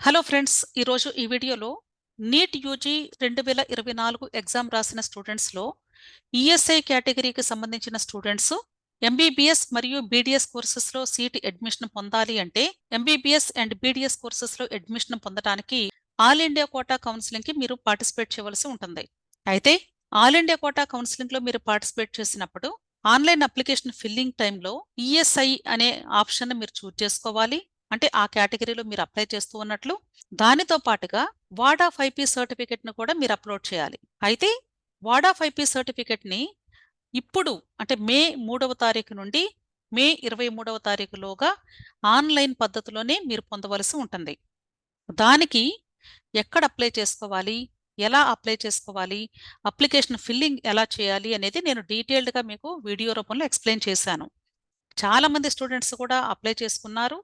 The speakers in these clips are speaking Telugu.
హలో ఫ్రెండ్స్ ఈరోజు ఈ వీడియోలో నీట్ యూజీ రెండు వేల ఇరవై నాలుగు ఎగ్జామ్ రాసిన స్టూడెంట్స్లో ఈఎస్ఐ కేటగిరీకి సంబంధించిన స్టూడెంట్స్ ఎంబీబీఎస్ మరియు బీడీఎస్ కోర్సెస్లో సీట్ అడ్మిషన్ పొందాలి అంటే ఎంబీబీఎస్ అండ్ బీడీఎస్ కోర్సెస్లో అడ్మిషన్ పొందడానికి ఆల్ ఇండియా కోటా కౌన్సిలింగ్కి మీరు పార్టిసిపేట్ చేయవలసి ఉంటుంది. అయితే ఆల్ ఇండియా కోటా కౌన్సిలింగ్లో మీరు పార్టిసిపేట్ చేసినప్పుడు ఆన్లైన్ అప్లికేషన్ ఫిల్లింగ్ టైంలో ఈఎస్ఐ అనే ఆప్షన్ మీరు చూజ్ చేసుకోవాలి. అంటే ఆ కేటగిరీలో మీరు అప్లై చేస్తూ ఉన్నట్లు దానితో పాటుగా వాడా ఫైవ్ పీ సర్టిఫికెట్ను కూడా మీరు అప్లోడ్ చేయాలి. అయితే వాడా ఫైవ్ పీ సర్టిఫికెట్ని ఇప్పుడు అంటే మే మూడవ తారీఖు నుండి మే ఇరవై మూడవ తారీఖులోగా ఆన్లైన్ పద్ధతిలోనే మీరు పొందవలసి ఉంటుంది. దానికి ఎక్కడ అప్లై చేసుకోవాలి ఎలా అప్లై చేసుకోవాలి అప్లికేషన్ ఫిల్లింగ్ ఎలా చేయాలి అనేది నేను డీటెయిల్డ్గా మీకు వీడియో రూపంలో ఎక్స్ప్లెయిన్ చేశాను. చాలామంది స్టూడెంట్స్ కూడా అప్లై చేసుకున్నారు.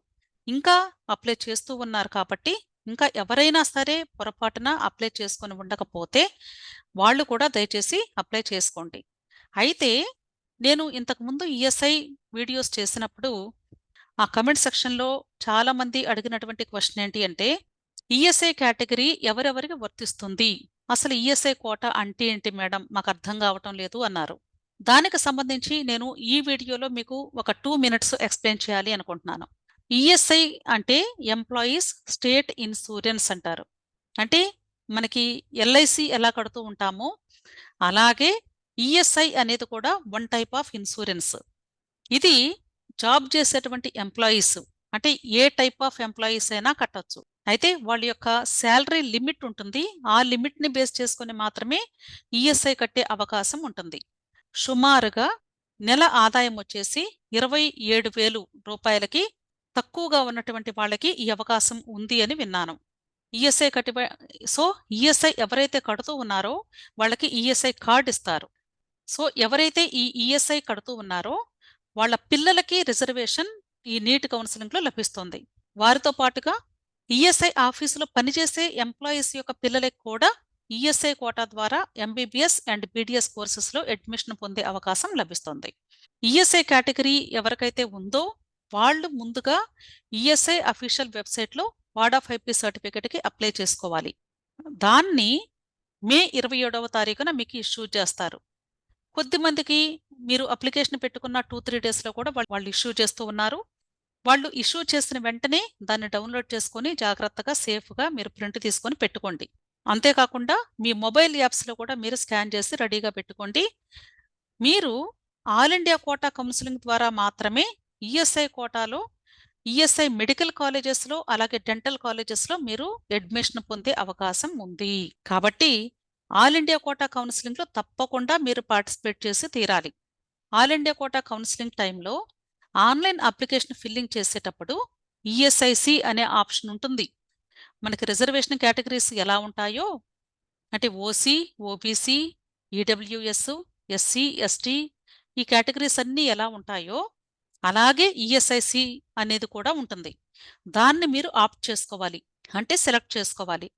ఇంకా అప్లై చేస్తూ ఉన్నారు కాబట్టి ఇంకా ఎవరైనా సరే పొరపాటున అప్లై చేసుకొని ఉండకపోతే వాళ్ళు కూడా దయచేసి అప్లై చేసుకోండి. అయితే నేను ఇంతకుముందు ఈఎస్ఐ వీడియోస్ చేసినప్పుడు ఆ కమెంట్ సెక్షన్లో చాలామంది అడిగినటువంటి క్వశ్చన్ ఏంటి అంటే ఈఎస్ఐ కేటగిరీ ఎవరెవరికి వర్తిస్తుంది? అసలు ఈఎస్ఐ కోట అంటే ఏంటి మేడం? మాకు అర్థం కావటం లేదు అన్నారు. దానికి సంబంధించి నేను ఈ వీడియోలో మీకు ఒక టూ మినిట్స్ ఎక్స్ప్లెయిన్ చేయాలి అనుకుంటున్నాను. ఈఎస్ఐ అంటే ఎంప్లాయీస్ స్టేట్ ఇన్సూరెన్స్ అంటారు. అంటే మనకి ఎల్ఐసి ఎలా కడుతూ ఉంటామో అలాగే ఈఎస్ఐ అనేది కూడా వన్ టైప్ ఆఫ్ ఇన్సూరెన్స్ ఇది జాబ్ చేసేటువంటి ఎంప్లాయీస్ అంటే ఏ టైప్ ఆఫ్ ఎంప్లాయీస్ అయినా కట్టొచ్చు. అయితే వాళ్ళ యొక్క శాలరీ లిమిట్ ఉంటుంది. ఆ లిమిట్ని బేస్ చేసుకుని మాత్రమే ఈఎస్ఐ కట్టే అవకాశం ఉంటుంది. సుమారుగా నెల ఆదాయం వచ్చేసి ఇరవై ఏడు వేలు రూపాయలకి తక్కువగా ఉన్నటువంటి వాళ్ళకి ఈ అవకాశం ఉంది అని విన్నాను. ఈఎస్ఐ కట్టి సో ఈఎస్ఐ ఎవరైతే కడుతూ ఉన్నారో వాళ్ళకి ఈఎస్ఐ కార్డు ఇస్తారు. సో ఎవరైతే ఈ ఈఎస్ఐ కడుతూ ఉన్నారో వాళ్ళ పిల్లలకి రిజర్వేషన్ ఈ నీట్ కౌన్సిలింగ్లో లభిస్తుంది. వారితో పాటుగా ఈఎస్ఐ ఆఫీసులో పనిచేసే ఎంప్లాయీస్ యొక్క పిల్లలకి కూడా ఈఎస్ఐ కోటా ద్వారా ఎంబీబీఎస్ అండ్ బీడీఎస్ కోర్సెస్లో అడ్మిషన్ పొందే అవకాశం లభిస్తుంది. ఈఎస్ఐ కేటగిరీ ఎవరికైతే ఉందో వాళ్ళు ముందుగా ఈఎస్ఐ అఫీషియల్ వెబ్సైట్లో వాడా ఫైవ్ పీ సర్టిఫికేట్కి అప్లై చేసుకోవాలి. దాన్ని మే ఇరవై ఏడవ తారీఖున మీకు ఇష్యూ చేస్తారు. కొద్దిమందికి మీరు అప్లికేషన్ పెట్టుకున్న టూ త్రీ డేస్లో కూడా వాళ్ళు ఇష్యూ చేస్తూ ఉన్నారు. వాళ్ళు ఇష్యూ చేసిన వెంటనే దాన్ని డౌన్లోడ్ చేసుకొని జాగ్రత్తగా సేఫ్గా మీరు ప్రింట్ తీసుకొని పెట్టుకోండి. అంతేకాకుండా మీ మొబైల్ యాప్స్లో కూడా మీరు స్కాన్ చేసి రెడీగా పెట్టుకోండి. మీరు ఆల్ ఇండియా కోటా కౌన్సిలింగ్ ద్వారా మాత్రమే ఈఎస్ఐ కోటాలో ఈఎస్ఐ మెడికల్ కాలేజెస్లో అలాగే డెంటల్ కాలేజెస్లో మీరు అడ్మిషన్ పొందే అవకాశం ఉంది. కాబట్టి ఆల్ ఇండియా కోటా కౌన్సిలింగ్లో తప్పకుండా మీరు పార్టిసిపేట్ చేసి తీరాలి. ఆల్ ఇండియా కోటా కౌన్సిలింగ్ టైంలో ఆన్లైన్ అప్లికేషన్ ఫిల్లింగ్ చేసేటప్పుడు ఈఎస్ఐసి అనే ఆప్షన్ ఉంటుంది. మనకి రిజర్వేషన్ కేటగిరీస్ ఎలా ఉంటాయో అంటే OC OBC EWS SC ST ఈ కేటగిరీస్ అన్నీ ఎలా ఉంటాయో అలాగే ఈఎస్ఐసి అనేది కూడా ఉంటుంది. దాన్ని మీరు ఆప్ట్ చేసుకోవాలి. అంటే సెలెక్ట్ చేసుకోవాలి.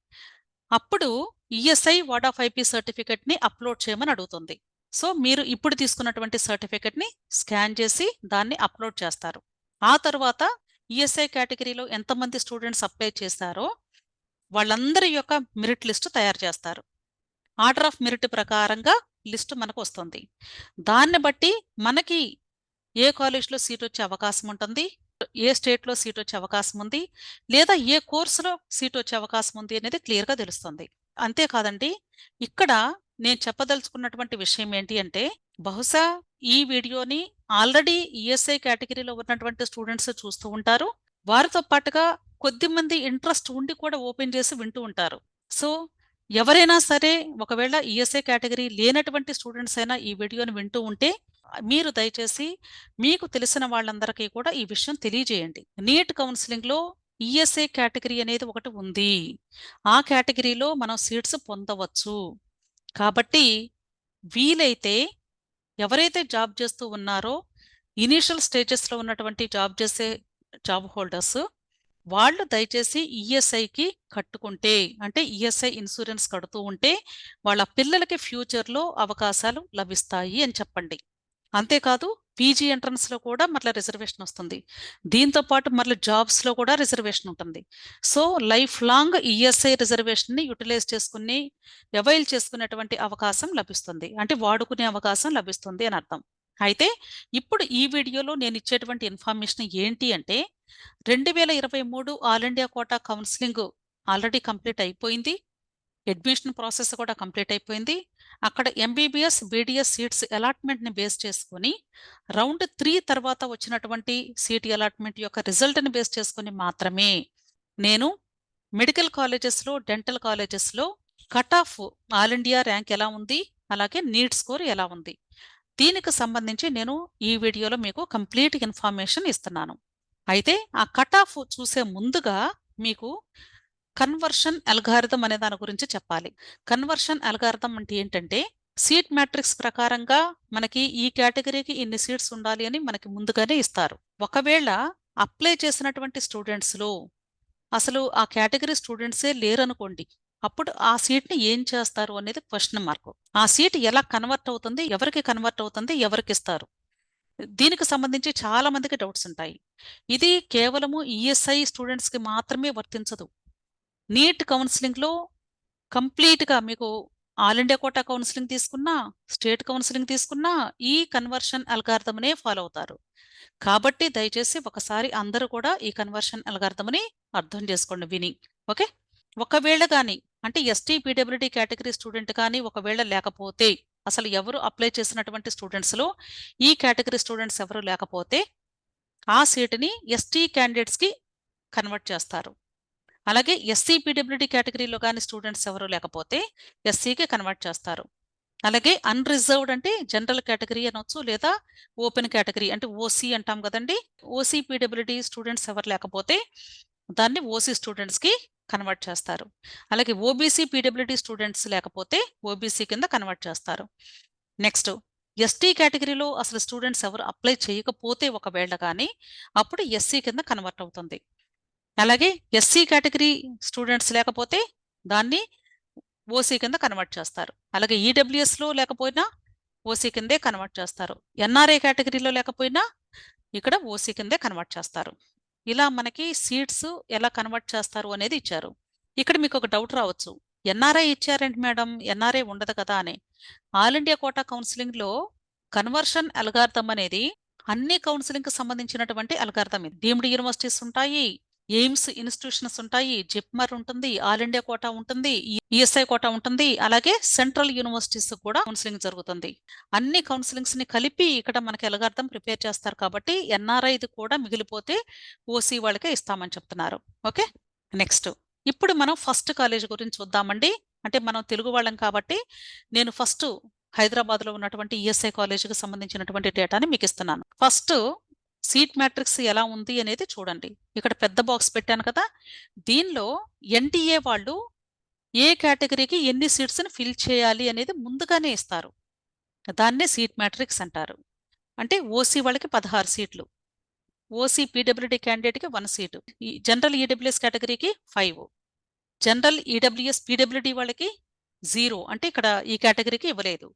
అప్పుడు ఈఎస్ఐ వాడ్ ఆఫ్ ఐపీ సర్టిఫికెట్ని అప్లోడ్ చేయమని అడుగుతుంది. సో మీరు ఇప్పుడు తీసుకున్నటువంటి సర్టిఫికెట్ని స్కాన్ చేసి దాన్ని అప్లోడ్ చేస్తారు. ఆ తర్వాత ఈఎస్ఐ కేటగిరీలో ఎంతమంది స్టూడెంట్స్ అప్లై చేశారో వాళ్ళందరి యొక్క మెరిట్ లిస్ట్ తయారు చేస్తారు. ఆర్డర్ ఆఫ్ మెరిట్ ప్రకారంగా లిస్ట్ మనకు వస్తుంది. దాన్ని బట్టి మనకి ఏ కాలేజ్లో సీట్ వచ్చే అవకాశం ఉంటుంది ఏ స్టేట్లో సీట్ వచ్చే అవకాశం ఉంది లేదా ఏ కోర్సులో సీట్ వచ్చే అవకాశం ఉంది అనేది క్లియర్గా తెలుస్తుంది. అంతేకాదండి ఇక్కడ నేను చెప్పదలుచుకున్నటువంటి విషయం ఏంటి అంటే బహుశా ఈ వీడియోని ఆల్రెడీ ఈఎస్ఐ కేటగిరీలో ఉన్నటువంటి స్టూడెంట్స్ చూస్తూ ఉంటారు. వారితో పాటుగా కొద్దిమంది ఇంట్రెస్ట్ ఉండి కూడా ఓపెన్ చేసి వింటూ ఉంటారు. సో ఎవరైనా సరే ఒకవేళ ఈఎస్ఐ కేటగిరీ లేనటువంటి స్టూడెంట్స్ అయినా ఈ వీడియోని వింటూ ఉంటే మీరు దయచేసి మీకు తెలిసిన వాళ్ళందరికీ కూడా ఈ విషయం తెలియజేయండి. నీట్ కౌన్సిలింగ్లో ఈఎస్ఐ కేటగిరీ అనేది ఒకటి ఉంది. ఆ కేటగిరీలో మనం సీట్స్ పొందవచ్చు. కాబట్టి వీలైతే ఎవరైతే జాబ్ చేస్తూ ఉన్నారో ఇనీషియల్ స్టేజెస్లో ఉన్నటువంటి జాబ్ చేసే జాబ్ హోల్డర్స్ వాళ్ళు దయచేసి ఈఎస్ఐకి కట్టుకుంటే అంటే ఈఎస్ఐ ఇన్సూరెన్స్ కడుతూ ఉంటే వాళ్ళ పిల్లలకి ఫ్యూచర్లో అవకాశాలు లభిస్తాయి అని చెప్పండి. అంతేకాదు పీజీ ఎంట్రన్స్లో కూడా మళ్ళీ రిజర్వేషన్ వస్తుంది. దీంతో పాటు మళ్ళీ జాబ్స్లో కూడా రిజర్వేషన్ ఉంటుంది. సో లైఫ్ లాంగ్ ఈఎస్ఐ రిజర్వేషన్ని యూటిలైజ్ చేసుకుని అవైల్ చేసుకునేటువంటి అవకాశం లభిస్తుంది. అంటే వాడుకునే అవకాశం లభిస్తుంది అని అర్థం. అయితే ఇప్పుడు ఈ వీడియోలో నేను ఇచ్చేటువంటి ఇన్ఫర్మేషన్ ఏంటి అంటే రెండు వేల ఇరవై మూడు all India quota counselling already complete అయిపోయింది. అడ్మిషన్ ప్రాసెస్ కూడా కంప్లీట్ అయిపోయింది. అక్కడ ఎంబీబీఎస్ బీడీఎస్ సీట్స్ అలాట్మెంట్ని బేస్ చేసుకొని రౌండ్ త్రీ తర్వాత వచ్చినటువంటి సీట్ అలాట్మెంట్ యొక్క రిజల్ట్ని బేస్ చేసుకొని మాత్రమే నేను మెడికల్ కాలేజెస్లో డెంటల్ కాలేజెస్లో cut off all India rank ఎలా ఉంది అలాగే నీట్ స్కోర్ ఎలా ఉంది. దీనికి సంబంధించి నేను ఈ వీడియోలో మీకు కంప్లీట్ ఇన్ఫర్మేషన్ ఇస్తున్నాను. అయితే ఆ కట్ ఆఫ్ చూసే ముందుగా మీకు కన్వర్షన్ అల్గారిథం అనే దాని గురించి చెప్పాలి. కన్వర్షన్ అల్గారిథం అంటే ఏంటంటే సీట్ మ్యాట్రిక్స్ ప్రకారంగా మనకి ఈ కేటగిరీకి ఇన్ని సీట్స్ ఉండాలి అని మనకి ముందుగానే ఇస్తారు. ఒకవేళ అప్లై చేసినటువంటి స్టూడెంట్స్లో అసలు ఆ కేటగిరీ స్టూడెంట్సే లేరనుకోండి అప్పుడు ఆ సీట్ని ఏం చేస్తారు అనేది క్వశ్చన్ మార్క్. ఆ సీట్ ఎలా కన్వర్ట్ అవుతుంది ఎవరికి కన్వర్ట్ అవుతుంది ఎవరికి ఇస్తారు? దీనికి సంబంధించి చాలా మందికి డౌట్స్ ఉంటాయి. ఇది కేవలము ఈఎస్ఐ స్టూడెంట్స్కి మాత్రమే వర్తించదు. నీట్ కౌన్సిలింగ్లో కంప్లీట్గా మీకు ఆల్ ఇండియా కోటా కౌన్సిలింగ్ తీసుకున్నా స్టేట్ కౌన్సిలింగ్ తీసుకున్నా ఈ కన్వర్షన్ అల్గార్థమనే ఫాలో అవుతారు. కాబట్టి దయచేసి ఒకసారి అందరూ కూడా ఈ కన్వర్షన్ అల్గార్థమని అర్థం చేసుకోండి విని. ఓకే? ఒకవేళ కానీ అంటే ఎస్టీ పీడబ్ల్యూడి కేటగిరీ స్టూడెంట్ కానీ ఒకవేళ లేకపోతే అసలు ఎవరు అప్లై చేసినటువంటి స్టూడెంట్స్లో ఈ కేటగిరీ స్టూడెంట్స్ ఎవరు లేకపోతే ఆ సీటుని ఎస్టీ క్యాండిడేట్స్కి కన్వర్ట్ చేస్తారు. అలాగే ఎస్సీ పీడబ్ల్యూడీ కేటగిరీలో కానీ స్టూడెంట్స్ ఎవరు లేకపోతే ఎస్సీకి కన్వర్ట్ చేస్తారు. అలాగే అన్రిజర్వ్డ్ అంటే జనరల్ కేటగిరీ అనొచ్చు లేదా ఓపెన్ కేటగిరీ అంటే ఓసీ అంటాం కదండి. ఓసీ పీడబ్ల్యూడీ స్టూడెంట్స్ ఎవరు లేకపోతే దాన్ని ఓసీ స్టూడెంట్స్కి కన్వర్ట్ చేస్తారు. అలాగే ఓబీసీ పీడబ్ల్యూడి స్టూడెంట్స్ లేకపోతే ఓబీసీ కింద కన్వర్ట్ చేస్తారు. నెక్స్ట్ ఎస్టీ కేటగిరీలో అసలు స్టూడెంట్స్ ఎవరు అప్లై చేయకపోతే ఒకవేళ కానీ అప్పుడు ఎస్సీ కింద కన్వర్ట్ అవుతుంది. అలాగే ఎస్సీ కేటగిరీ స్టూడెంట్స్ లేకపోతే దాన్ని ఓసీ కింద కన్వర్ట్ చేస్తారు. అలాగే ఈడబ్ల్యూఎస్లో లేకపోయినా ఓసీ కిందే కన్వర్ట్ చేస్తారు. ఎన్ఆర్ఏ కేటగిరీలో లేకపోయినా ఇక్కడ ఓసీ కిందే కన్వర్ట్ చేస్తారు. ఇలా మనకి సీట్స్ ఎలా కన్వర్ట్ చేస్తారు అనేది ఇచ్చారు. ఇక్కడ మీకు ఒక డౌట్ రావచ్చు. ఎన్ఆర్ఐ ఇచ్చారంటే మేడం? ఎన్ఆర్ఐ ఉండదు కదా అని. ఆల్ ఇండియా కోటా కౌన్సిలింగ్లో కన్వర్షన్ అల్గార్థం అనేది అన్ని కౌన్సిలింగ్కి సంబంధించినటువంటి అల్గార్థం ఇది. డీమ్డ్ యూనివర్సిటీస్ ఉంటాయి ఎయిమ్స్ ఇన్స్టిట్యూషన్స్ ఉంటాయి జిప్మర్ ఉంటుంది ఆల్ ఇండియా కోటా ఉంటుంది ఈఎస్ఐ కోటా ఉంటుంది అలాగే సెంట్రల్ యూనివర్సిటీస్ కూడా కౌన్సిలింగ్ జరుగుతుంది. అన్ని కౌన్సిలింగ్స్ని కలిపి ఇక్కడ మనకి ఎలగార్థం ప్రిపేర్ చేస్తారు కాబట్టి ఎన్ఆర్ఐది కూడా మిగిలిపోతే ఓసీ వాళ్ళకే ఇస్తామని చెప్తున్నారు. ఓకే? నెక్స్ట్. ఇప్పుడు మనం ఫస్ట్ కాలేజ్ గురించి చూద్దామండి. అంటే మనం తెలుగు వాళ్ళం కాబట్టి నేను ఫస్ట్ హైదరాబాద్లో ఉన్నటువంటి ఈఎస్ఐ కాలేజీకి సంబంధించినటువంటి డేటాని మీకు ఇస్తున్నాను. ఫస్ట్ సీట్ మ్యాట్రిక్స్ ఎలా ఉంది అనేది చూడండి. ఇక్కడ పెద్ద బాక్స్ పెట్టాను కదా. దీనిలో ఎన్టీఏ వాళ్ళు ఏ కేటగిరీకి ఎన్ని సీట్స్ని ఫిల్ చేయాలి అనేది ముందుగానే ఇస్తారు. దాన్నే సీట్ మ్యాట్రిక్స్ అంటారు. అంటే ఓసీ వాళ్ళకి పదహారు సీట్లు. ఓసీ పీడబ్ల్యూడీ క్యాండిడేట్కి వన్ సీటు. ఈ జనరల్ ఈడబ్ల్యూఎస్ కేటగిరీకి ఫైవ్. జనరల్ ఈడబ్ల్యూఎస్ పీడబ్ల్యూడీ వాళ్ళకి జీరో. అంటే ఇక్కడ ఈ కేటగిరీకి ఇవ్వలేదు.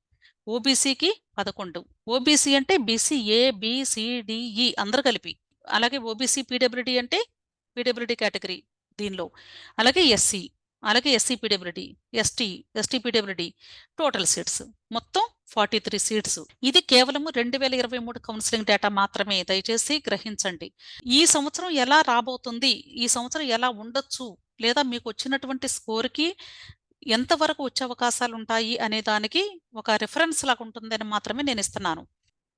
ఓబీసీకి పదకొండు. ఓబీసీ అంటే బీసీ ఏ బిసిడిఈ అందరు కలిపి. అలాగే ఓబీసీ పీడబ్ల్యూడి అంటే పీడబ్ల్యూడి కేటగిరీ దీనిలో. అలాగే ఎస్సీ అలాగే SC PWD ST ST PWD total seats. మొత్తం ఫార్టీ త్రీ సీట్స్. ఇది కేవలము రెండు వేల ఇరవై మూడు కౌన్సిలింగ్ డేటా మాత్రమే. దయచేసి గ్రహించండి. ఈ సంవత్సరం ఎలా రాబోతుంది? ఈ సంవత్సరం ఎలా ఉండొచ్చు? లేదా మీకు వచ్చినటువంటి స్కోర్కి ఎంతవరకు వచ్చే అవకాశాలు ఉంటాయి అనే దానికి ఒక రిఫరెన్స్ లాగా ఉంటుందని మాత్రమే నేను ఇస్తున్నాను.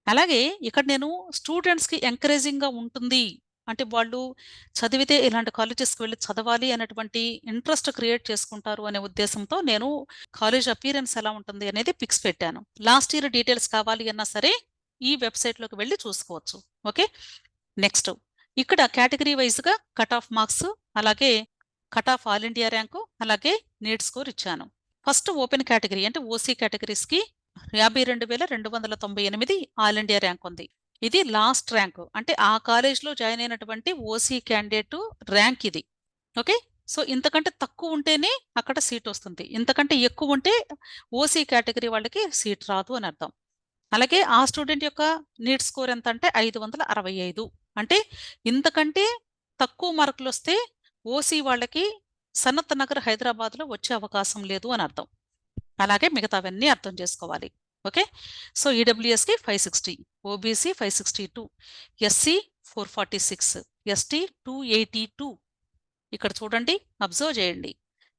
అలాగే ఇక్కడ నేను స్టూడెంట్స్కి ఎంకరేజింగ్గా ఉంటుంది. అంటే వాళ్ళు చదివితే ఇలాంటి కాలేజెస్కి వెళ్ళి చదవాలి అనేటువంటి ఇంట్రెస్ట్ క్రియేట్ చేసుకుంటారు అనే ఉద్దేశంతో నేను కాలేజ్ అపీరెన్స్ ఎలా ఉంటుంది అనేది పిక్స్ పెట్టాను. లాస్ట్ ఇయర్ డీటెయిల్స్ కావాలి అన్నా సరే ఈ వెబ్సైట్లోకి వెళ్ళి చూసుకోవచ్చు. ఓకే నెక్స్ట్ ఇక్కడ కేటగిరీ వైజ్గా కట్ ఆఫ్ మార్క్స్ అలాగే cut off all India rank అలాగే నీట్ స్కోర్ ఇచ్చాను. ఫస్ట్ ఓపెన్ కేటగిరీ అంటే ఓసీ కేటగిరీస్కి యాభై రెండు వేల రెండు వందల తొంభై ఎనిమిది ఆల్ ఇండియా ర్యాంక్ ఉంది. ఇది లాస్ట్ ర్యాంక్. అంటే ఆ కాలేజ్లో జాయిన్ అయినటువంటి ఓసీ క్యాండిడేట్ ర్యాంక్ ఇది. ఓకే? సో ఇంతకంటే తక్కువ ఉంటేనే అక్కడ సీట్ వస్తుంది. ఇంతకంటే ఎక్కువ ఉంటే ఓసీ కేటగిరీ వాళ్ళకి సీట్ రాదు అని అర్థం. అలాగే ఆ స్టూడెంట్ యొక్క నీట్ స్కోర్ ఎంత అంటే ఐదు వందల అరవై ఐదు. అంటే ఇంతకంటే తక్కువ మార్కులు వస్తే ఓసీ వాళ్ళకి సనత్ నగర్ హైదరాబాద్లో వచ్చే అవకాశం లేదు అని అర్థం. అలాగే మిగతావన్నీ అర్థం చేసుకోవాలి. Okay? So ఈడబ్ల్యూఎస్కి five sixty OBC five sixty two SC four forty six ST two eighty two. ఇక్కడ చూడండి అబ్జర్వ్ చేయండి.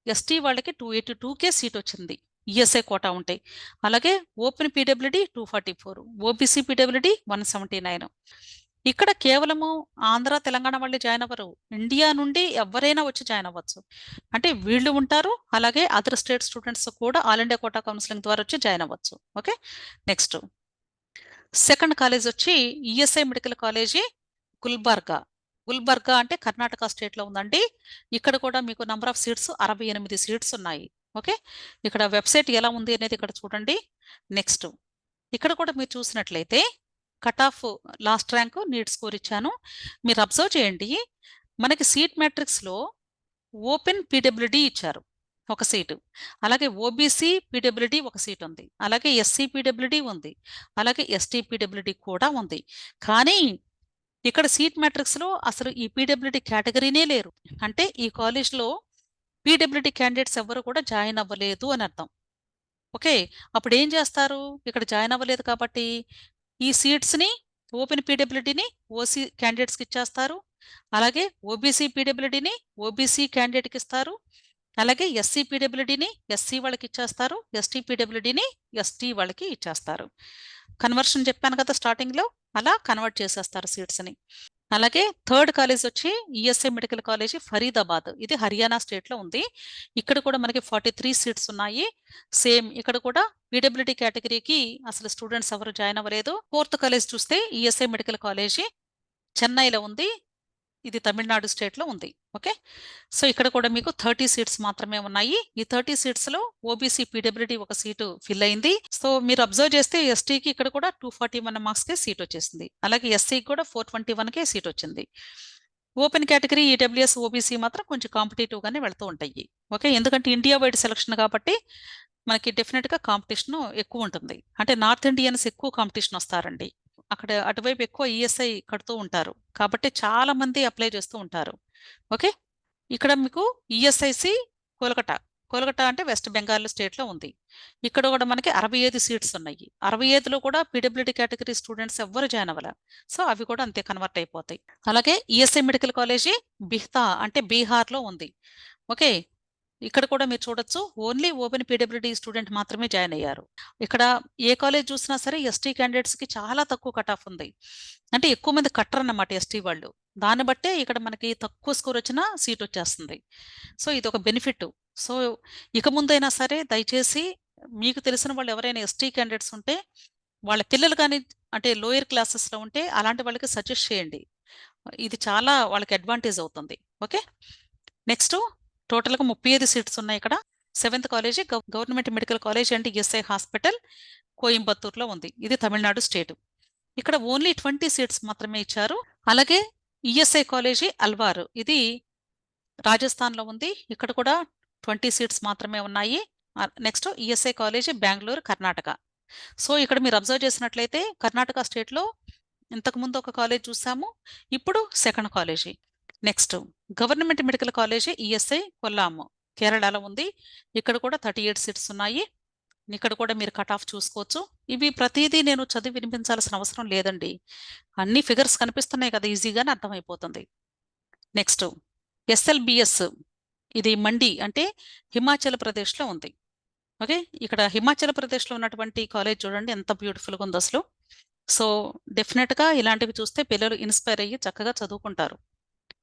ఎస్టీ వాళ్ళకి టూ ఎయిటీ టూకే సీట్ వచ్చింది. ఈఎస్ఐ కోటా ఉంటాయి అలాగే open PWD two forty four OBC PWD one seventy nine. ఇక్కడ కేవలము ఆంధ్ర తెలంగాణ వాళ్ళు జాయిన్ అవ్వరు. ఇండియా నుండి ఎవరైనా వచ్చి జాయిన్ అవ్వచ్చు. అంటే వీళ్ళు ఉంటారు. అలాగే అదర్ స్టేట్ స్టూడెంట్స్ కూడా ఆల్ ఇండియా కోటా కౌన్సిలింగ్ ద్వారా వచ్చి జాయిన్ అవ్వచ్చు. ఓకే? నెక్స్ట్. సెకండ్ కాలేజ్ వచ్చి ESI medical college Gulbarga. Gulbarga అంటే కర్ణాటక స్టేట్లో ఉందండి. ఇక్కడ కూడా మీకు నంబర్ ఆఫ్ సీట్స్ అరవై ఎనిమిది సీట్స్ ఉన్నాయి. ఓకే? ఇక్కడ వెబ్సైట్ ఎలా ఉంది అనేది ఇక్కడ చూడండి. నెక్స్ట్. ఇక్కడ కూడా మీరు చూసినట్లయితే cut off last rank NEET score ఇచ్చాను. మీరు అబ్జర్వ్ చేయండి మనకి సీట్ మ్యాట్రిక్స్లో ఓపెన్ పీడబ్ల్యూడి ఇచ్చారు ఒక సీటు. అలాగే ఓబీసీ పీడబ్ల్యూడి ఒక సీట్ ఉంది. అలాగే ఎస్సీ పీడబ్ల్యూడి ఉంది. అలాగే ఎస్టీ పీడబ్ల్యూడి కూడా ఉంది. కానీ ఇక్కడ సీట్ మ్యాట్రిక్స్లో అసలు ఈ పీడబ్ల్యూడి కేటగిరీనే లేరు. అంటే ఈ కాలేజ్లో పీడబ్ల్యూడి క్యాండిడేట్స్ ఎవరు కూడా జాయిన్ అవ్వలేదు అని అర్థం. ఓకే? అప్పుడు ఏం చేస్తారు? ఇక్కడ జాయిన్ అవ్వలేదు కాబట్టి ఈ సీట్స్ని ఓపెన్ పీడబ్ల్యూడిని ఓసీ క్యాండిడేట్స్కి ఇచ్చేస్తారు. అలాగే ఓబీసీ పీడబ్ల్యూడిని ఓబీసీ క్యాండిడేట్కి ఇస్తారు. అలాగే ఎస్సీ పీడబ్ల్యూడీని ఎస్సీ వాళ్ళకి ఇచ్చేస్తారు. ఎస్టీ పీడబ్ల్యూడిని ఎస్టీ వాళ్ళకి ఇచ్చేస్తారు. కన్వర్షన్ చెప్పాను కదా స్టార్టింగ్లో అలా కన్వర్ట్ చేసేస్తారు సీట్స్ని. అలాగే థర్డ్ కాలేజ్ వచ్చి ఈఎస్ఐ మెడికల్ కాలేజీ ఫరీదాబాద్. ఇది హర్యానా స్టేట్లో ఉంది. ఇక్కడ కూడా మనకి ఫార్టీ త్రీ సీట్స్ ఉన్నాయి. సేమ్ ఇక్కడ కూడా పీడబ్ల్యూడీ కేటగిరీకి అసలు స్టూడెంట్స్ ఎవరు జాయిన్ అవ్వలేదు. ఫోర్త్ కాలేజ్ చూస్తే ఈఎస్ఐ మెడికల్ కాలేజీ చెన్నైలో ఉంది. ఇది తమిళనాడు స్టేట్లో ఉంది. ఓకే? సో ఇక్కడ కూడా మీకు థర్టీ సీట్స్ మాత్రమే ఉన్నాయి. ఈ థర్టీ సీట్స్లో ఓబీసీ పీడబ్ల్యూడి ఒక సీటు ఫిల్ అయింది. సో మీరు అబ్జర్వ్ చేస్తే ఎస్టీకి ఇక్కడ కూడా టూ ఫార్టీ వన్ మార్క్స్కే సీట్ వచ్చేసింది. అలాగే ఎస్సీకి కూడా ఫోర్ ట్వంటీ వన్కే సీట్ వచ్చింది. ఓపెన్ కేటగిరీ ఈడబ్ల్యూఎస్ ఓబీసీ మాత్రం కొంచెం కాంపిటేటివ్గానే వెళ్తూ ఉంటాయి. ఓకే? ఎందుకంటే ఇండియా వైడ్ సెలక్షన్ కాబట్టి మనకి డెఫినెట్గా కాంపిటీషన్ ఎక్కువ ఉంటుంది. అంటే నార్త్ ఇండియన్స్ ఎక్కువ కాంపిటీషన్ వస్తారండి. అక్కడ అటువైపు ఎక్కువ ఈఎస్ఐ కడుతూ ఉంటారు. కాబట్టి చాలా మంది అప్లై చేస్తూ ఉంటారు. ఓకే? ఇక్కడ మీకు ఈఎస్ఐసి కోలకటా కోలకటా అంటే వెస్ట్ బెంగాల్ స్టేట్లో ఉంది. ఇక్కడ కూడా మనకి అరవై ఐదు సీట్స్ ఉన్నాయి. అరవై ఐదులో కూడా పీడబ్ల్యూడీ కేటగిరీ స్టూడెంట్స్ ఎవ్వరు జాయిన్ అవ్వాలి. సో అవి కూడా అంతే కన్వర్ట్ అయిపోతాయి. అలాగే ఈఎస్ఐ మెడికల్ కాలేజీ బిహ్తా అంటే బీహార్లో ఉంది. ఓకే? ఇక్కడ కూడా మీరు చూడొచ్చు ఓన్లీ ఓపెన్ పీడబ్ల్యూడీ స్టూడెంట్ మాత్రమే జాయిన్ అయ్యారు. ఇక్కడ ఏ కాలేజ్ చూసినా సరే ఎస్టీ క్యాండిడేట్స్కి చాలా తక్కువ కట్ ఆఫ్ ఉంది. అంటే ఎక్కువ మంది కట్టరు అన్నమాట ఎస్టీ వాళ్ళు. దాన్ని బట్టే ఇక్కడ మనకి తక్కువ స్కోర్ వచ్చినా సీట్ వచ్చేస్తుంది. సో ఇది ఒక బెనిఫిట్ సో ఇక ముందైనా సరే దయచేసి మీకు తెలిసిన వాళ్ళు ఎవరైనా ఎస్టీ క్యాండిడేట్స్ ఉంటే వాళ్ళ పిల్లలు కానీ అంటే లోయర్ క్లాసెస్లో ఉంటే అలాంటి వాళ్ళకి సజెస్ట్ చేయండి. ఇది చాలా వాళ్ళకి అడ్వాంటేజ్ అవుతుంది. ఓకే? నెక్స్ట్ టోటల్గా ముప్పై ఐదు సీట్స్ ఉన్నాయి ఇక్కడ. Seventh college government medical college and ESI hospital కోయంబత్తూర్లో ఉంది. ఇది తమిళనాడు స్టేట్. ఇక్కడ ఓన్లీ ట్వంటీ సీట్స్ మాత్రమే ఇచ్చారు. అలాగే ఈఎస్ఐ కాలేజీ అల్వార్. ఇది రాజస్థాన్లో ఉంది. ఇక్కడ కూడా ట్వంటీ సీట్స్ మాత్రమే ఉన్నాయి. Next ESI college Bengaluru Karnataka. So ఇక్కడ మీరు అబ్జర్వ్ చేసినట్లయితే కర్ణాటక స్టేట్లో ఇంతకుముందు ఒక కాలేజ్ చూసాము. ఇప్పుడు second college. Next government medical college ESI Kollam. కేరళలో ఉంది. ఇక్కడ కూడా థర్టీ ఎయిట్ సీట్స్ ఉన్నాయి. ఇక్కడ కూడా మీరు కట్ ఆఫ్ చూసుకోవచ్చు. ఇవి ప్రతిదీ నేను చదివి వినిపించాల్సిన అవసరం లేదండి. అన్ని ఫిగర్స్ కనిపిస్తున్నాయి కదా ఈజీగానే అర్థమైపోతుంది. Next SLBS. ఇది మండి అంటే హిమాచల్ ప్రదేశ్లో ఉంది. ఓకే? ఇక్కడ హిమాచల్ ప్రదేశ్లో ఉన్నటువంటి కాలేజ్ చూడండి ఎంత బ్యూటిఫుల్గా ఉంది అసలు. సో డెఫినెట్గా ఇలాంటివి చూస్తే పిల్లలు ఇన్స్పైర్ అయ్యి చక్కగా చదువుకుంటారు.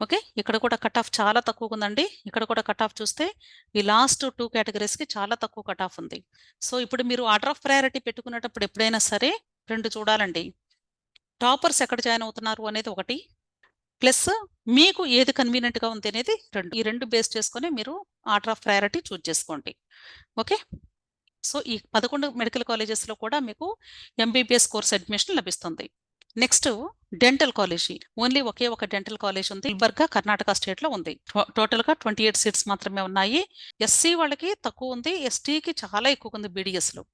ఓకే? ఇక్కడ కూడా కట్ ఆఫ్ చాలా తక్కువగా ఉందండి. ఇక్కడ కూడా కట్ ఆఫ్ చూస్తే ఈ లాస్ట్ టూ కేటగిరీస్కి చాలా తక్కువ కట్ ఆఫ్ ఉంది. సో ఇప్పుడు మీరు ఆర్డర్ ఆఫ్ ప్రయారిటీ పెట్టుకునేటప్పుడు ఎప్పుడైనా సరే రెండు చూడాలండి. టాపర్స్ ఎక్కడ జాయిన్ అవుతున్నారు అనేది ఒకటి. ప్లస్ మీకు ఏది కన్వీనియంట్గా ఉంది అనేది రెండు. ఈ రెండు బేస్ చేసుకొని మీరు ఆర్డర్ ఆఫ్ ప్రయారిటీ చూజ్ చేసుకోండి. ఓకే? సో ఈ పదకొండు మెడికల్ కాలేజెస్లో కూడా మీకు ఎంబీబీఎస్ కోర్స్ అడ్మిషన్ లభిస్తుంది. Next dental college. ఓన్లీ ఒకే ఒక డెంటల్ కాలేజ్ ఉంది. గుల్బర్గా కర్ణాటక స్టేట్లో ఉంది. టోటల్గా ట్వంటీ ఎయిట్ సీట్స్ మాత్రమే ఉన్నాయి. ఎస్సీ వాళ్ళకి తక్కువ ఉంది. ఎస్టీకి చాలా ఎక్కువ ఉంది బీడీఎస్లో.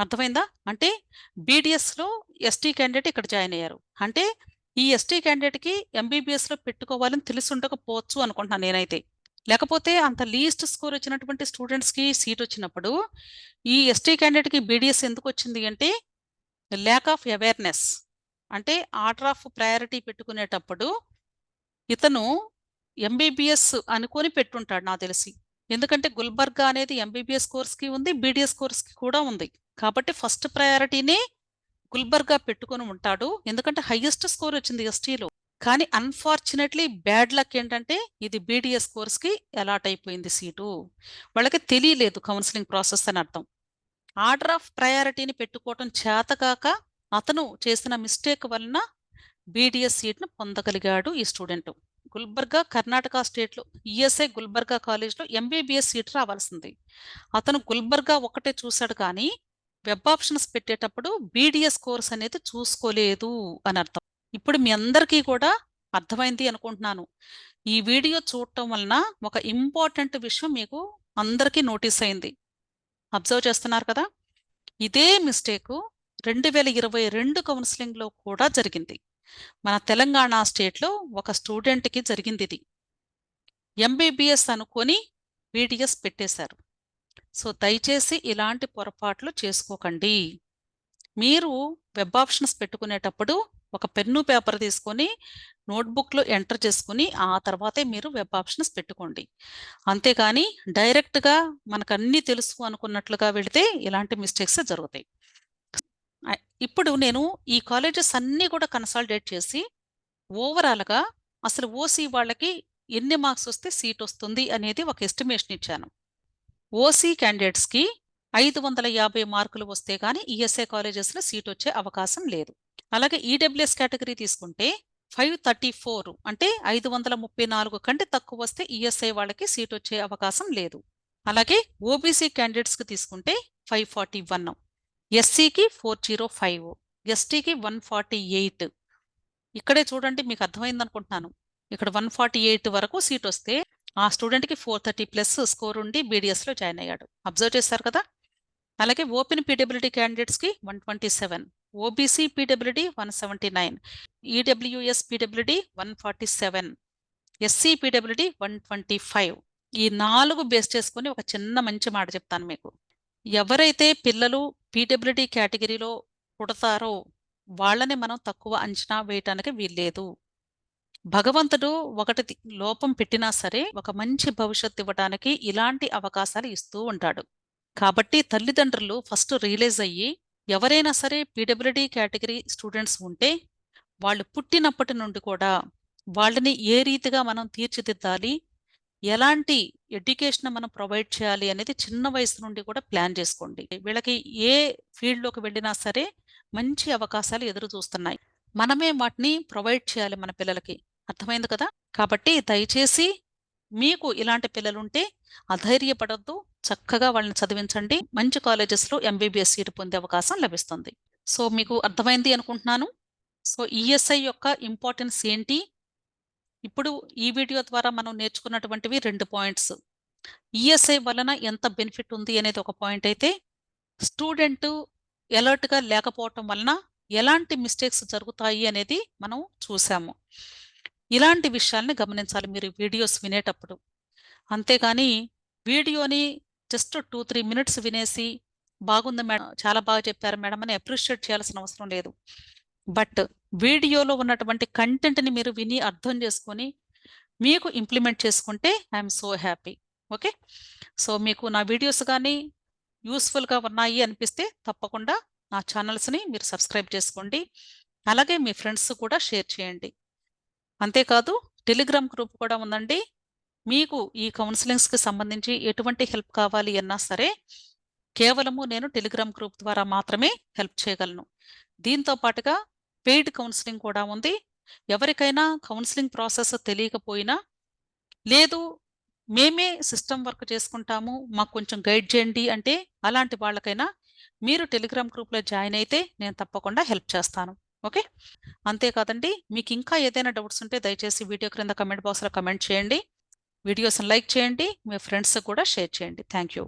అర్థమైందా? అంటే బీడిఎస్లో ఎస్టీ క్యాండిడేట్ ఇక్కడ జాయిన్ అయ్యారు. అంటే ఈ ఎస్టీ క్యాండిడేట్కి ఎంబీబీఎస్లో పెట్టుకోవాలని తెలిసి ఉండకపోవచ్చు అనుకుంటున్నాను నేనైతే. లేకపోతే అంత లీస్ట్ స్కోర్ వచ్చినటువంటి స్టూడెంట్స్కి సీట్ వచ్చినప్పుడు ఈ ఎస్టీ క్యాండిడేట్కి బీడిఎస్ ఎందుకు వచ్చింది అంటే ల్యాక్ ఆఫ్ అవేర్నెస్ అంటే ఆర్డర్ ఆఫ్ ప్రయారిటీ పెట్టుకునేటప్పుడు ఇతను ఎంబీబీఎస్ అనుకొని పెట్టుంటాడు నాకు తెలిసి. ఎందుకంటే గుల్బర్గా అనేది ఎంబీబీఎస్ కోర్స్కి ఉంది బీడీఎస్ కోర్స్కి కూడా ఉంది. కాబట్టి ఫస్ట్ ప్రయారిటీనే గుల్బర్గా పెట్టుకొని ఉంటాడు. ఎందుకంటే హైయెస్ట్ స్కోర్ వచ్చింది ఎస్టీలో కానీ అన్ఫార్చునేట్లీ బ్యాడ్ లక్ ఏంటంటే ఇది బీడీఎస్ కోర్స్కి అలాట్ అయిపోయింది సీటు. వాళ్ళకి తెలియలేదు కౌన్సిలింగ్ ప్రాసెస్ అని అర్థం. ఆర్డర్ ఆఫ్ ప్రయారిటీని పెట్టుకోవటం చేతకాక అతను చేసిన మిస్టేక్ వలన బీడిఎస్ సీట్ను పొందగలిగాడు ఈ స్టూడెంట్. గుల్బర్గా కర్ణాటక స్టేట్లో ఈఎస్ఐ గుల్బర్గా కాలేజ్లో ఎంబీబీఎస్ సీట్ రావాల్సింది. అతను గుల్బర్గా ఒకటే చూశాడు కానీ వెబ్ ఆప్షన్స్ పెట్టేటప్పుడు బీడిఎస్ కోర్స్ అనేది చూసుకోలేదు అని అర్థం. ఇప్పుడు మీ అందరికీ కూడా అర్థమైంది అనుకుంటున్నాను. ఈ వీడియో చూడటం వలన ఒక ఇంపార్టెంట్ విషయం మీకు అందరికీ నోటీస్ అయింది. అబ్జర్వ్ చేస్తున్నారు కదా? ఇదే మిస్టేకు రెండు వేల ఇరవై రెండు కౌన్సిలింగ్లో కూడా జరిగింది. మన తెలంగాణ స్టేట్లో ఒక స్టూడెంట్కి జరిగింది ఇది. ఎంబీబీఎస్ అనుకొని బీడిఎస్ పెట్టేశారు. సో దయచేసి ఇలాంటి పొరపాట్లు చేసుకోకండి. మీరు వెబ్ ఆప్షన్స్ పెట్టుకునేటప్పుడు ఒక పెన్ను పేపర్ తీసుకొని నోట్బుక్లో ఎంటర్ చేసుకుని ఆ తర్వాతే మీరు వెబ్ ఆప్షన్స్ పెట్టుకోండి. అంతేకాని డైరెక్ట్గా మనకు అన్నీ తెలుసు అనుకున్నట్లుగా వెళితే ఇలాంటి మిస్టేక్స్ జరుగుతాయి. ఇప్పుడు నేను ఈ కాలేజెస్ అన్నీ కూడా కన్సాలిడేట్ చేసి ఓవరాల్గా అసలు ఓసీ వాళ్ళకి ఎన్ని మార్క్స్ వస్తే సీట్ వస్తుంది అనేది ఒక ఎస్టిమేషన్ ఇచ్చాను. ఓసీ క్యాండిడేట్స్కి ఐదు వందల యాభై మార్కులు వస్తే కానీ ఈఎస్ఏ కాలేజెస్లో సీట్ వచ్చే అవకాశం లేదు. అలాగే ఈడబ్ల్యూఎస్ కేటగిరీ తీసుకుంటే ఫైవ్ థర్టీ ఫోర్ అంటే ఐదు వందల ముప్పై నాలుగు కంటే తక్కువ వస్తే ఈఎస్ఐ వాళ్ళకి సీట్ వచ్చే అవకాశం లేదు. అలాగే ఓబీసీ క్యాండిడేట్స్కి తీసుకుంటే ఫైవ్ ఫార్టీ వన్. ఎస్సీకి ఫోర్ జీరో ఫైవ్ ఎస్టీకి వన్ ఫార్టీ ఎయిట్ ఇక్కడే చూడండి మీకు అర్థమైంది అనుకుంటున్నాను ఇక్కడ వన్ ఫార్టీ ఎయిట్ వరకు సీట్ వస్తే ఆ స్టూడెంట్కి ఫోర్ థర్టీ ప్లస్ స్కోర్ ఉండి బీడిఎస్లో జాయిన్ అయ్యాడు. అబ్జర్వ్ చేశారు కదా? అలాగే ఓపెన్ పీడబ్ల్యూడీ క్యాండిడేట్స్కి one twenty seven OBC PWD one seventy nine EWS PWD one forty seven SC PWD one twenty five ఈ నాలుగు బేస్ చేసుకుని ఒక చిన్న మంచి మాట చెప్తాను మీకు. ఎవరైతే పిల్లలు పీడబ్ల్యూడీ కేటగిరీలో పుడతారో వాళ్ళని మనం తక్కువ అంచనా వేయటానికి వీల్లేదు. భగవంతుడు ఒకటి లోపం పెట్టినా సరే ఒక మంచి భవిష్యత్తు ఇవ్వడానికి ఇలాంటి అవకాశాలు ఇస్తూ ఉంటాడు. కాబట్టి తల్లిదండ్రులు ఫస్ట్ రియలైజ్ అయ్యి ఎవరైనా సరే పీడబ్ల్యూడీ కేటగిరీ స్టూడెంట్స్ ఉంటే వాళ్ళు పుట్టినప్పటి నుండి కూడా వాళ్ళని ఏ రీతిగా మనం తీర్చిదిద్దాలి ఎలాంటి ఎడ్యుకేషన్ మనం ప్రొవైడ్ చేయాలి అనేది చిన్న వయసు నుండి కూడా ప్లాన్ చేసుకోండి. వీళ్ళకి ఏ ఫీల్డ్లోకి వెళ్ళినా సరే మంచి అవకాశాలు ఎదురు చూస్తున్నాయి. మనమే వాటిని ప్రొవైడ్ చేయాలి మన పిల్లలకి. అర్థమైంది కదా? కాబట్టి దయచేసి మీకు ఇలాంటి పిల్లలుంటే అధైర్యపడద్దు. చక్కగా వాళ్ళని చదివించండి. మంచి కాలేజెస్లో ఎంబీబీఎస్ సీటు పొందే అవకాశం లభిస్తుంది. సో మీకు అర్థమైంది అనుకుంటున్నాను. సో ఈఎస్ఐ యొక్క ఇంపార్టెన్స్ ఏంటి? ఇప్పుడు ఈ వీడియో ద్వారా మనం నేర్చుకున్నటువంటివి రెండు పాయింట్స్. ఈఎస్ఐ వలన ఎంత బెనిఫిట్ ఉంది అనేది ఒక పాయింట్ అయితే స్టూడెంట్ ఎలర్ట్గా లేకపోవటం వలన ఎలాంటి మిస్టేక్స్ జరుగుతాయి అనేది మనం చూసాము. ఇలాంటి విషయాల్ని గమనించాలి మీరు వీడియోస్ వినేటప్పుడు. అంతేగాని వీడియోని జస్ట్ టూ త్రీ మినిట్స్ వినేసి బాగుంది మేడం చాలా బాగా చెప్పారు మేడం అని అప్రిషియేట్ చేయాల్సిన అవసరం లేదు. బట్ వీడియోలో ఉన్నటువంటి కంటెంట్ని మీరు విని అర్థం చేసుకొని మీకు ఇంప్లిమెంట్ చేసుకుంటే I'm so happy okay so మీకు నా వీడియోస్ కానీ యూస్ఫుల్గా ఉన్నాయి అనిపిస్తే తప్పకుండా నా ఛానల్స్ని మీరు సబ్స్క్రైబ్ చేసుకోండి. అలాగే మీ ఫ్రెండ్స్ కూడా షేర్ చేయండి. అంతేకాదు టెలిగ్రామ్ గ్రూప్ కూడా ఉందండి. మీకు ఈ కౌన్సిలింగ్స్కి సంబంధించి ఎటువంటి హెల్ప్ కావాలి అన్నా సరే కేవలము నేను టెలిగ్రామ్ గ్రూప్ ద్వారా మాత్రమే హెల్ప్ చేయగలను. దీంతో పాటుగా పెయిడ్ కౌన్సిలింగ్ కూడా ఉంది. ఎవరికైనా కౌన్సిలింగ్ ప్రాసెస్ తెలియకపోయినా లేదు మేమే సిస్టమ్ వర్క్ చేసుకుంటాము మాకు కొంచెం గైడ్ చేయండి అంటే అలాంటి వాళ్ళకైనా మీరు టెలిగ్రామ్ గ్రూప్లో జాయిన్ అయితే నేను తప్పకుండా హెల్ప్ చేస్తాను. ఓకే అంతేకాదండి మీకు ఇంకా ఏదైనా డౌట్స్ ఉంటే దయచేసి వీడియో క్రింద కమెంట్ బాక్స్లో కమెంట్ చేయండి. వీడియోస్ని లైక్ చేయండి మీ ఫ్రెండ్స్కి కూడా షేర్ చేయండి. Thank you